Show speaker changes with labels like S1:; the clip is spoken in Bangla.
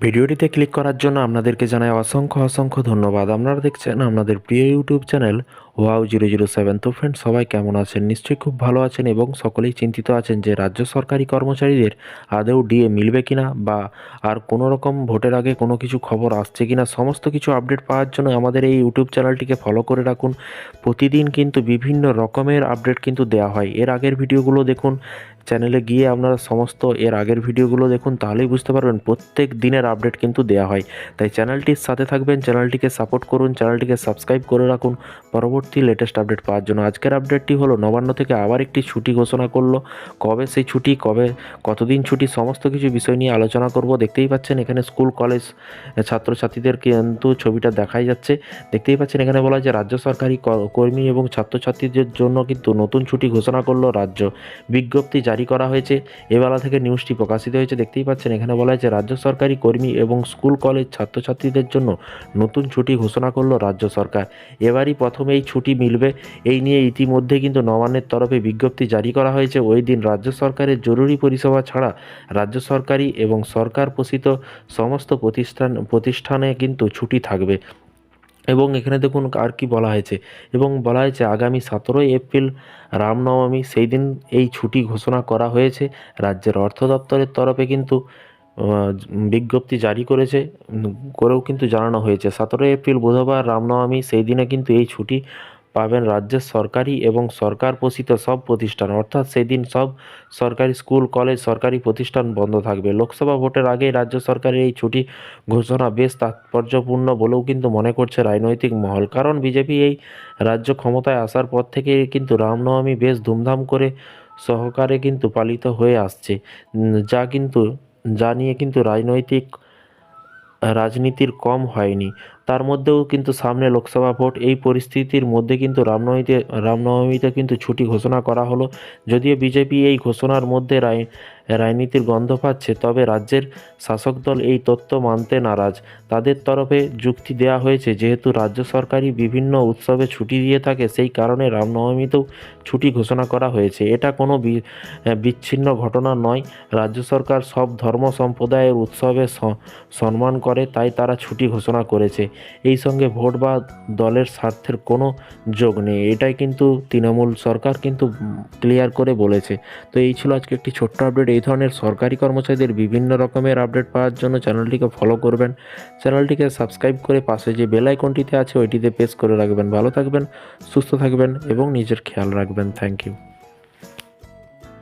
S1: ভিডিওটিতে ক্লিক করার জন্য আপনাদেরকে জানাই অসংখ্য অসংখ্য ধন্যবাদ। আপনারা দেখছেন আপনাদের প্রিয় YouTube channel wow zero zero seven. তো ফ্রেন্ড সবাই কেমন আছেন? নিশ্চয়ই খুব ভালো আছেন এবং সকলেই চিন্তিত আছেন যে রাজ্য সরকারি কর্মচারীদের আদৌ ডিএ মিলবে কিনা বা আর কোনো রকম ভোটের আগে কোনো কিছু খবর আসছে কিনা, সমস্ত কিছু আপডেট পাওয়ার জন্য আমাদের এই ইউটিউব চ্যানেলটিকে ফলো করে রাখুন। প্রতিদিন কিন্তু বিভিন্ন রকমের আপডেট কিন্তু দেওয়া হয়। এর আগের ভিডিওগুলো দেখুন চ্যানেলে গিয়ে আপনারা সমস্ত এর আগের ভিডিওগুলো দেখুন, তাহলেই বুঝতে পারবেন প্রত্যেক দিনের আপডেট কিন্তু দেওয়া হয়। তাই চ্যানেলটির সাথে থাকবেন চ্যানেলটিকে সাপোর্ট করুন চ্যানেলটিকে সাবস্ক্রাইব করে রাখুন। পরবর্তী লেটেস্ট আপডেট পাওয়ার জন্য আজকের আপডেটটি হলো নবান্ন থেকে আবার একটি ছুটি ঘোষণা করল। কবে সেই ছুটি, কবে কতদিন ছুটি, সমস্ত কিছু বিষয় নিয়ে আলোচনা করব। দেখতেই পাচ্ছেন এখানে স্কুল কলেজ ছাত্রছাত্রীদের কিন্তু ছবিটা দেখাই যাচ্ছে। দেখতেই পাচ্ছেন এখানে বলা হয় যে রাজ্য সরকারি কর্মী এবং ছাত্রছাত্রীদের জন্য কিন্তু নতুন ছুটি ঘোষণা করল রাজ্য। বিজ্ঞপ্তি জারি করা হয়েছে। এবেলা থেকে নিউজটি প্রকাশিত হয়েছে। দেখতেই পাচ্ছেন, এখানে বলা হয়েছে, রাজ্য সরকারি কর্মী এবং স্কুল, কলেজ ছাত্রছাত্রীদের জন্য নতুন ছুটি ঘোষণা করল রাজ্য সরকার। এবারই প্রথমে এই ছুটি মিলবে। এই নিয়ে ইতিমধ্যে কিন্তু নবান্নের তরফে বিজ্ঞপ্তি জারি করা হয়েছে। ওই দিন রাজ্য সরকারের জরুরি পরিষেবা ছাড়া রাজ্য সরকারি এবং সরকার পোষিত সমস্ত প্রতিষ্ঠান, প্রতিষ্ঠানে কিন্তু ছুটি থাকবে। এবং এখানে দেখুন আর কি বলা হয়েছে। এবং বলা হয়েছে, আগামী সতেরোই এপ্রিল রামনবমী, সেই দিন এই ছুটি ঘোষণা করা হয়েছে। রাজ্যের অর্থ দপ্তরের তরফে কিন্তু বিজ্ঞপ্তি জারি করেছে করেও কিন্তু জানানো হয়েছে। সতেরোই এপ্রিল বুধবার রামনবমী, সেই দিনে কিন্তু এই ছুটি পাবেন রাজ্যের সরকারি এবং সরকার পোষিত সব প্রতিষ্ঠান। অর্থাৎ সেদিন সব সরকারি স্কুল, কলেজ, সরকারি প্রতিষ্ঠান বন্ধ থাকবে। লোকসভা ভোটের আগেই রাজ্য সরকারের এই ছুটি ঘোষণা বেশ তাৎপর্যপূর্ণ বলেও কিন্তু মনে করছে রাজনৈতিক মহল। কারণ বিজেপি এই রাজ্য ক্ষমতায় আসার পর থেকে কিন্তু রামনবমী বেশ ধুমধাম করে সহকারে কিন্তু পালিত হয়ে আসছে। যা কিন্তু, যা নিয়ে কিন্তু রাজনৈতিক রাজনীতির কম হয়নি। তার মধ্যেও কিন্তু সামনে লোকসভা ভোট, এই পরিস্থিতির মধ্যে কিন্তু রামনবমীতে রামনবমীতে কিন্তু ছুটি ঘোষণা করা হলো। যদিও বিজেপি এই ঘোষণার মধ্যে রায় রাজনীতির গন্ধ পাচ্ছে, তবে রাজ্যের শাসক দল এই তত্ত্ব মানতে নারাজ। তাদের তরফে যুক্তি দেওয়া হয়েছে, যেহেতু রাজ্য সরকারই বিভিন্ন উৎসবে ছুটি দিয়ে থাকে, সেই কারণে রামনবমীতেও ছুটি ঘোষণা করা হয়েছে। এটা কোনো বিচ্ছিন্ন ঘটনা নয়। রাজ্য সরকার সব ধর্ম সম্প্রদায়ের উৎসবে সম্মান করে, তাই তারা ছুটি ঘোষণা করেছে। এই সঙ্গে ভোট বা দলের স্বার্থের কোনো যোগ নেই। এটাই কিন্তু তৃণমূল সরকার কিন্তু ক্লিয়ার করে বলেছে। তো এই ছিল আজকে একটি ছোট্ট আপডেট এই ধরনের সরকারি কর্মচারীদের বিভিন্ন রকমের আপডেট পাওয়ার জন্য চ্যানেলটিকে ফলো করবেন। চ্যানেলটিকে সাবস্ক্রাইব করে পাশে যে বেল আইকনটিতে আছে, ওইটিতে প্রেস করে রাখবেন। ভালো থাকবেন, সুস্থ থাকবেন এবং নিজের খেয়াল রাখবেন। Thank you